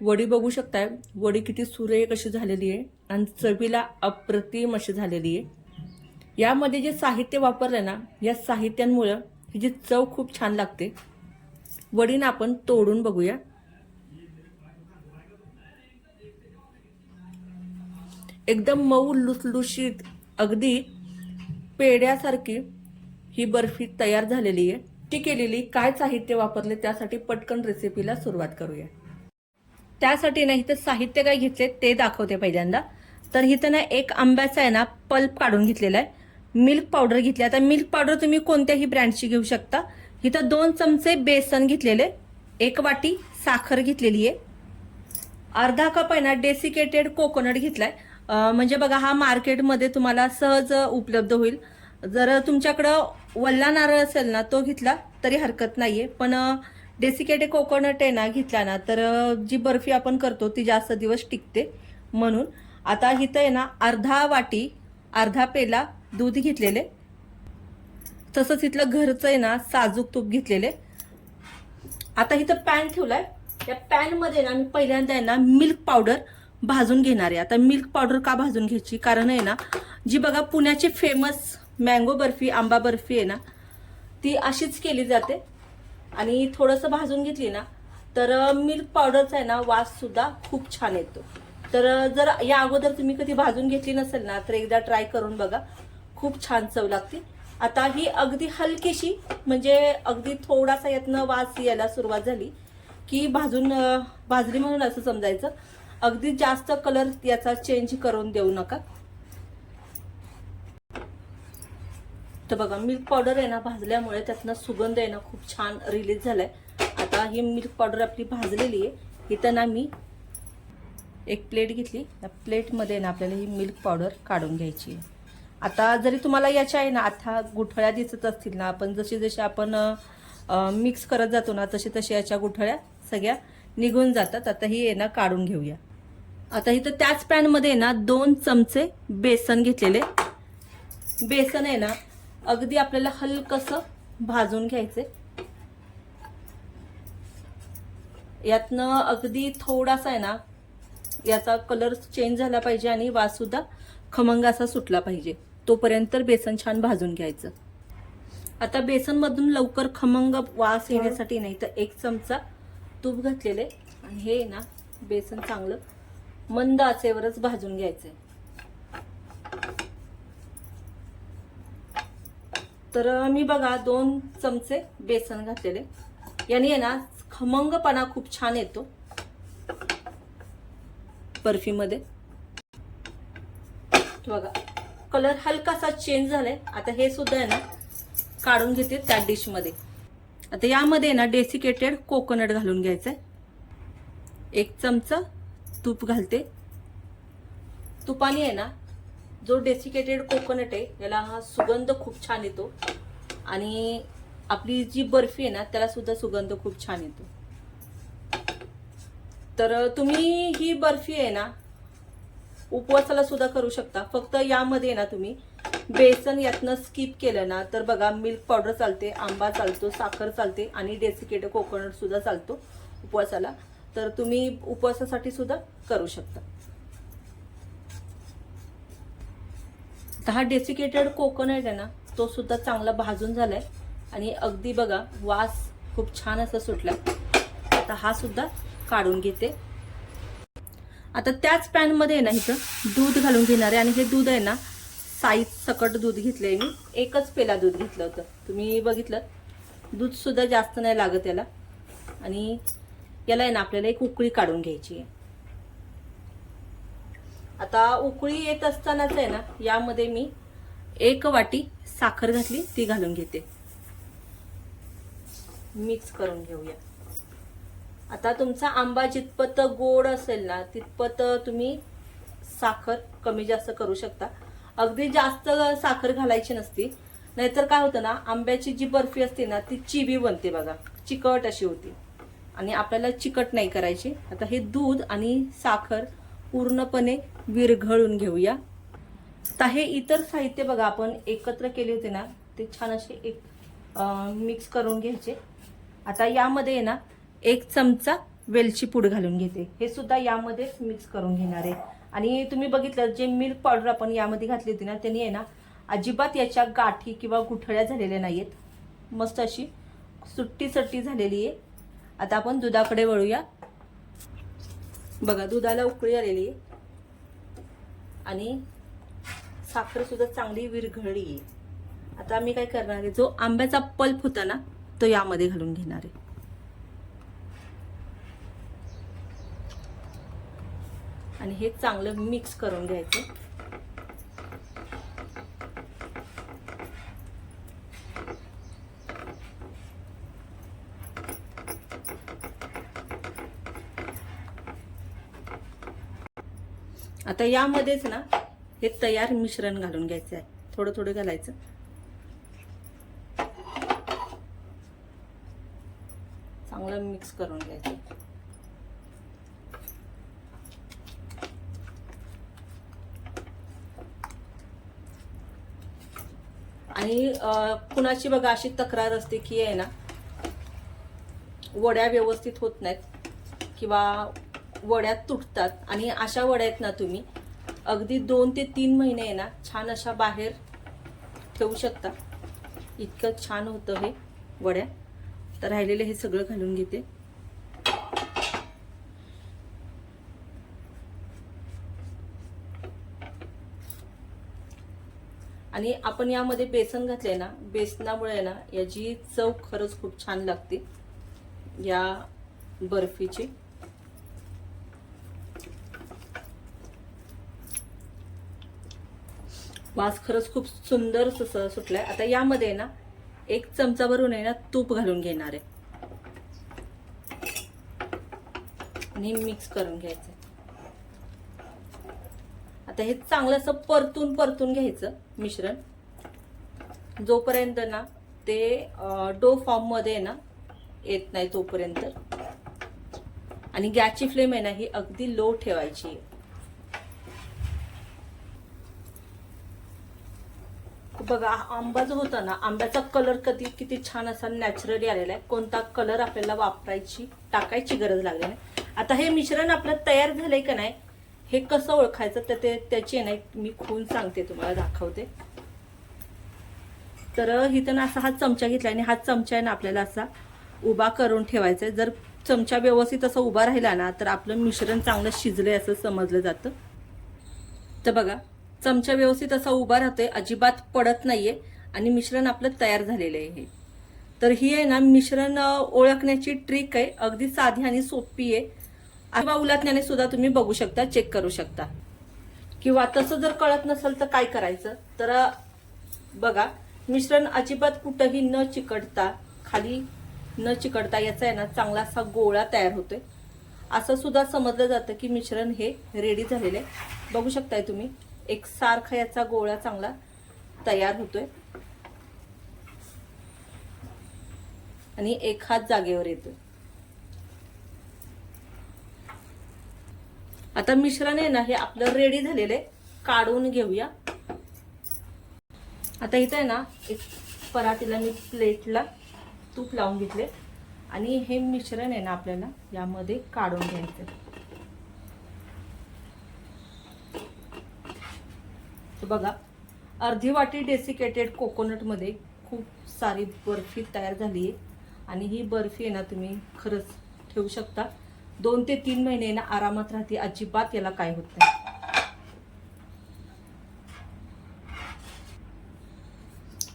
वडी बघू शकताय. वडी किती सुरेख अशी झालेली आहे आणि चवीला अप्रतिम अशी झालेली आहे. यामध्ये जे साहित्य वापरलं ना या साहित्यांमुळं हिची चव खूप छान लागते. वडीनं आपण तोडून बघूया. एकदम मऊ लुसलुशीत अगदी पेड्यासारखी ही बर्फी तयार झालेली आहे. ती केलेली काय साहित्य वापरले त्यासाठी पटकन रेसिपीला सुरुवात करूया. त्यासाठी ना इथं साहित्य काय घेतले ते दाखवते पहिल्यांदा. तर इथं ना एक आंब्याचा आहे ना पल्प काढून घेतलेला आहे. मिल्क पावडर घेतली. आता मिल्क पावडर तुम्ही कोणत्याही ब्रँडची घेऊ शकता. इथं दोन चमचे बेसन घेतलेले एक वाटी साखर घेतलेली आहे. अर्धा कप आहे ना डेसिकेटेड कोकोनट घेतलाय. म्हणजे बघा हा मार्केटमध्ये तुम्हाला सहज उपलब्ध होईल. जर तुमच्याकडं वल्ला नारळ असेल ना तो घेतला तरी हरकत नाहीये. पण डेसिकेटेड कोकोनट आहे ना घेतला ना तर जी बर्फी आपण करतो ती जास्त दिवस टिकते. म्हणून आता इथं आहे ना अर्धा वाटी अर्धा पेला दूध घेतलेले. तसंच इथलं घरचं आहे ना साजूक तूप घेतलेले. आता इथं पॅन ठेवलाय. त्या पॅनमध्ये ना मी पहिल्यांदा आहे ना मिल्क पावडर भाजून घेणार आहे. आता मिल्क पावडर का भाजून घ्यायची? कारण आहे ना जी बघा पुण्याची फेमस मँगो बर्फी आंबा बर्फी आहे ना ती अशीच केली जाते. आणि थोडंसं भाजून घेतली ना तर मिल्क पावडरचा आहे ना वास सुद्धा खूप छान येतो. तर जर या अगोदर तुम्ही कधी भाजून घेतली नसेल ना तर एकदा ट्राय करून बघा. खूप छान चव लागते. आता ही अगदी हलकीशी म्हणजे अगदी थोडासा यातनं वास यायला सुरुवात झाली की भाजून भाजली म्हणून असं समजायचं. अगदी जास्त कलर याचा चेंज करून देऊ नका. तर बघा मिल्क पावडर आहे ना भाजल्यामुळे त्यातनं सुगंध आहे ना खूप छान रिलीज झालाय. आता ही मिल्क पावडर आपली भाजलेली आहे. इथं ना मी एक प्लेट घेतली. त्या प्लेटमध्ये ना आपल्याला ही मिल्क पावडर काढून घ्यायची आहे. आता जरी तुम्हाला याच्या आहे ना आता गुठळ्या दिसत असतील ना आपण जशी जशी आपण मिक्स करत जातो ना तशी तशी याच्या गुठळ्या सगळ्या निघून जातात. आता ही आहे ना काढून घेऊया. आता इथं त्याच पॅनमध्ये आहे ना दोन चमचे बेसन घेतलेले. बेसन आहे ना अगदी आपल्याला हलकसं भाजून घ्यायचे यातनं अगदी थोडासा आहे ना याचा कलर चेंज झाला पाहिजे आणि वाससुद्धा खमंग असा सुटला पाहिजे. तोपर्यंत बेसन छान भाजून घ्यायचं. आता बेसनमधून लवकर खमंग वास येण्यासाठी नाही तर एक चमचा तूप घातलेले आणि हे ना बेसन चांगलं मंद आचेवरच भाजून घ्यायचंय. तर मी बघा दोन चमचे बेसन घातलेले. याने आहे ना खमंगपणा खूप छान येतो. बर्फीमध्ये. बघा कलर हलकासा चेंज झालाय. आता हे सुद्धा आहे ना काढून घेते त्या डिशमध्ये. आता यामध्ये ना डेसिकेटेड कोकोनट घालून घ्यायचंय. एक चमचा तूप घालते. तुपाने आहे ना जो डेसिकेटेड कोकोनट आहे याला हा सुगंध खूप छान येतो. आणि आपली जी बर्फी आहे ना त्याला सुद्धा सुगंध खूप छान येतो. तर तुम्ही ही बर्फी आहे ना उपवासाला सुद्धा करू शकता. फक्त यामध्ये ना तुम्ही बेसन यातनं स्किप केलं ना तर बघा मिल्क पावडर चालते आंबा चालतो साखर चालते आणि डेसिकेटेड कोकोनट सुद्धा चालतो उपवासाला. तर तुम्ही उपवासासाठी सुद्धा करू शकता. तर हा डेसिकेटेड कोकोनट आहे ना तो सुद्धा चांगला भाजून झालाय. आणि अगदी बघा वास खूप छान असा सुटलाय. आता हा सुद्धा काढून घेते. आता त्याच पॅनमध्ये आहे ना इथं दूध घालून घेणार आहे. आणि हे दूध आहे ना साईज सकट दूध घेतलंय मी. एकच पेला दूध घेतलं होतं. तुम्ही बघितलं? दूध सुद्धा जास्त नाही लागत याला. आणि याला आहे ना आपल्याला एक उकळी काढून घ्यायची आहे. आता उकळी येत असतानाच आहे ना यामध्ये मी एक वाटी साखर घातली ती घालून घेते. मिक्स करून घेऊया. आता तुमचा आंबा जितपत गोड असेल ना तितपत तुम्ही साखर कमी जास्त करू शकता. अगदी जास्त साखर घालायची नसती. नाहीतर काय होतं ना आंब्याची जी बर्फी असते ना ती चिबी बनते बघा. चिकट अशी होती. आणि आपल्याला चिकट नाही करायची. आता हे दूध आणि साखर पूर्णपणे विरघळून घेऊया. आता हे इतर साहित्य बघा आपण एकत्र केले होते ना ते छान असे एक मिक्स करून घ्यायचे. आता यामध्ये आहे ना एक चमचा वेलची पूड घालून घेते. हे सुद्धा यामध्येच मिक्स करून घेणार आहे. आणि तुम्ही बघितलं जे मिल्क पावडर आपण यामध्ये घातली होती ना त्यांनी आहे ना अजिबात याच्या गाठी किंवा गुठळ्या झालेल्या नाहीयेत. मस्त अशी सुट्टी सट्टी झालेली आहे. आता आपण दुधाकडे वळूया. बघा दुधाला उकळी आलेली आहे. आणि साखर सुद्धा चांगली विरघळली. आहे आता मी काय करणार आहे? जो आंब्याचा पल्प होता ना तो यामध्ये घालून घेणार आहे. आणि हे चांगलं मिक्स करून घ्यायचं. आता यामध्येच ना हे तयार मिश्रण घालून घ्यायचं आहे. थोडं थोडं घालायचं. चांगलं मिक्स करून घ्यायचं. आणि कुणाची बघा अशी तक्रार असते की आहे ना वड्या व्यवस्थित होत नाहीत किंवा वड्यात तुटतात. आणि अशा वड्या आहेत ना तुम्ही अगदी दोन ते तीन महिने आहे ना छान अशा बाहेर ठेवू शकता. इतकं छान होतं हे वड्या. तर राहिलेलं हे सगळं घालून घेते. आणि आपण यामध्ये बेसन घातले ना बेसनामुळे ना याची चव खरंच खूप छान लागते. या बर्फीची. वास खरंच खूप सुंदर सुस- सुटलाय. आता यामध्ये ना एक चमचा भरून आहे ना तूप घालून घेणार आहे. आणि मिक्स करून घ्यायचं. आता हे चांगलं असं परतून परतून घ्यायचं मिश्रण. जोपर्यंत ना ते डो फॉर्ममध्ये ना येत नाही तोपर्यंत. आणि गॅसची फ्लेम आहे ना ही अगदी लो ठेवायची बघा हा आंबा जो होता ना आंब्याचा कलर कधी किती छान असा नॅचरली आलेला आहे. कोणता कलर आपल्याला वापरायची टाकायची गरज लागली नाही. आता हे मिश्रण आपलं तयार झालंय का नाही हे कसं ओळखायचं तर ते त्याची आहे ना मी खून सांगते तुम्हाला दाखवते. तर इथं ना असा हा चमचा घेतला आणि हा चमचा आहे ना आपल्याला असा उभा करून ठेवायचा आहे. जर चमचा व्यवस्थित असं उभा राहिला ना तर आपलं मिश्रण चांगलं शिजलंय असं समजलं जातं. तर बघा चमचा व्यवस्थित असा उभा राहतोय अजिबात पडत नाहीये आणि मिश्रण आपलं तयार झालेलं आहे हे. तर ही आहे ना मिश्रण ओळखण्याची ट्रिक आहे. अगदी साधी आणि सोपी आहे. किंवा उलटण्याने सुद्धा तुम्ही बघू शकता चेक करू शकता. किंवा तसं जर कळत नसेल तर काय करायचं? तर बघा मिश्रण अजिबात कुठंही न चिकटता खाली न चिकटता याचा आहे ना चांगला असा गोळा तयार होतोय. असं सुद्धा समजलं जातं की मिश्रण हे रेडी झालेलं आहे. बघू शकताय तुम्ही. एक सारखा याचा गोळा चांगला तयार होतोय. आणि एक हात जागेवर येतोय. आता मिश्रण आहे ना हे आपलं रेडी झालेले काढून घेऊया. आता इथं आहे ना एक परातीला मी प्लेटला तूप लावून घेतले आणि हे मिश्रण आहे ना आपल्याला यामध्ये काढून घ्यायचं बघा अर्धी वाटी डेसिकेटेड कोकोनटमध्ये खूप सारी बर्फी तयार झाली आहे. आणि ही बर्फी आहे ना तुम्ही खरंच ठेवू शकता. दोन ते तीन महिने ना आरामात राहते. अजिबात याला काय होत नाही.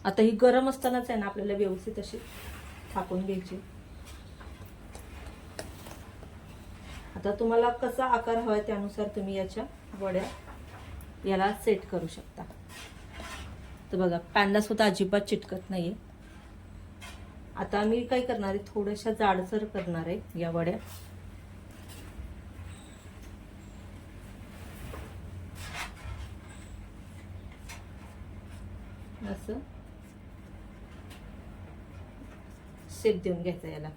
आता ही गरम असतानाच आहे ना आपल्याला व्यवस्थित अशी थापून घ्यायची. आता तुम्हाला कसा आकार हवा आहे त्यानुसार तुम्ही याच्या वड्या याला सेट करू शकता. तर बघा पॅनला सुद्धा अजिबात चिटकत नाहीये. आता मी काय करणार आहे थोड्याशा जाडसर करणार आहे या वड्या. असं. शेप देऊन घ्यायचं याला.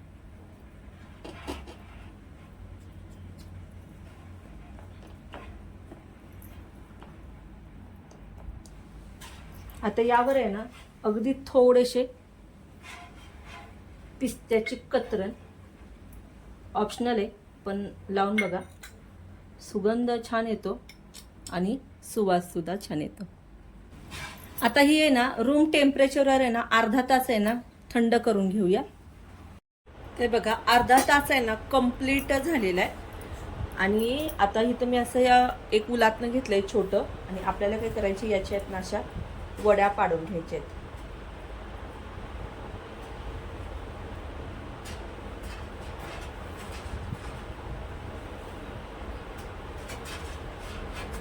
आता यावर आहे ना अगदी थोडेसे पिस्त्याची कतरण ऑप्शनल आहे पण लावून बघा. सुगंध छान येतो आणि सुवास सुद्धा छान येतो. आता ही आहे ना रूम टेम्परेचरवर आहे ना अर्धा तास आहे ना थंड करून घेऊया. ते बघा अर्धा तास आहे ना कंप्लीट झालेला आहे. आणि आता इथं मी असं या एक उलातनं आहे छोटं. आणि आपल्याला काय करायची याच्या आहेत ना अशा वड्या पाडून घ्यायच्या आहेत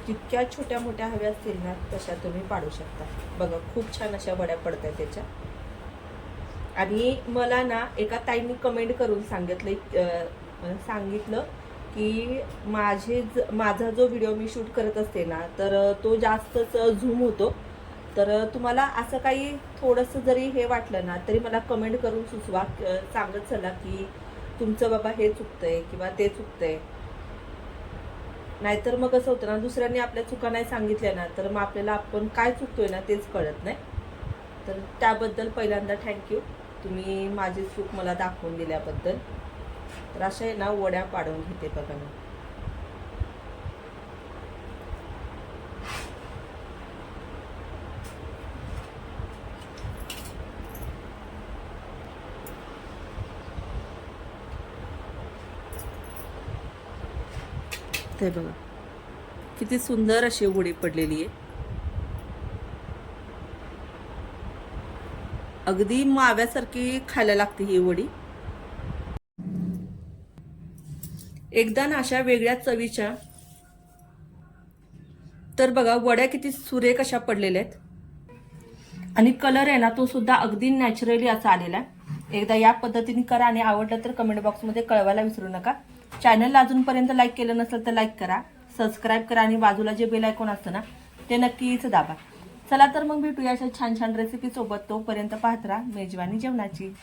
जितक्या छोट्या मोठ्या हव्या असतील ना तशा तुम्ही पाडू शकता. बघा खूप छान अशा वड्या पडतात त्याच्या. आणि मला ना एका ताईंनी कमेंट करून सांगितलं सांगितलं की माझे ज- माझा जो व्हिडिओ मी शूट करत असते ना तर तो जास्तच झूम होतो. तर तुम्हाला असं काही थोडंसं जरी हे वाटलं ना तरी मला कमेंट करून सुचवा. सांगत चला की तुमचं बाबा हे चुकतंय किंवा ते चुकतंय. नाहीतर मग कसं होतं ना दुसऱ्यांनी आपल्या चुका नाही सांगितल्या ना तर मग आपल्याला आपण काय चुकतोय ना तेच कळत नाही. तर त्याबद्दल पहिल्यांदा थँक्यू तुम्ही माझी चूक मला दाखवून दिल्याबद्दल. तर अशा आहे ना वड्या पाडून घेते बघा मी. ते बघा. किती सुंदर अशी वडी पडलेली आहे. अगदी माव्यासारखी खायला लागते ही वडी. एकदा ना अशा वेगळ्या चवीच्या तर बघा वड्या किती सुरेख अशा पडलेल्या आहेत. आणि कलर आहे ना तो सुद्धा अगदी नॅचरली असा आलेला आहे. एकदा या पद्धतीने करा आणि आवडलं तर कमेंट बॉक्समध्ये कळवायला विसरू नका. चॅनलला अजूनपर्यंत लाईक केलं नसेल तर लाईक करा सबस्क्राईब करा आणि बाजूला जे बेल आयकॉन असतं ना ते नक्कीच दाबा. चला तर मग भेटूया अशा छान छान रेसिपीसोबत तोपर्यंत पाहत राहा मेजवानी जेवणाची.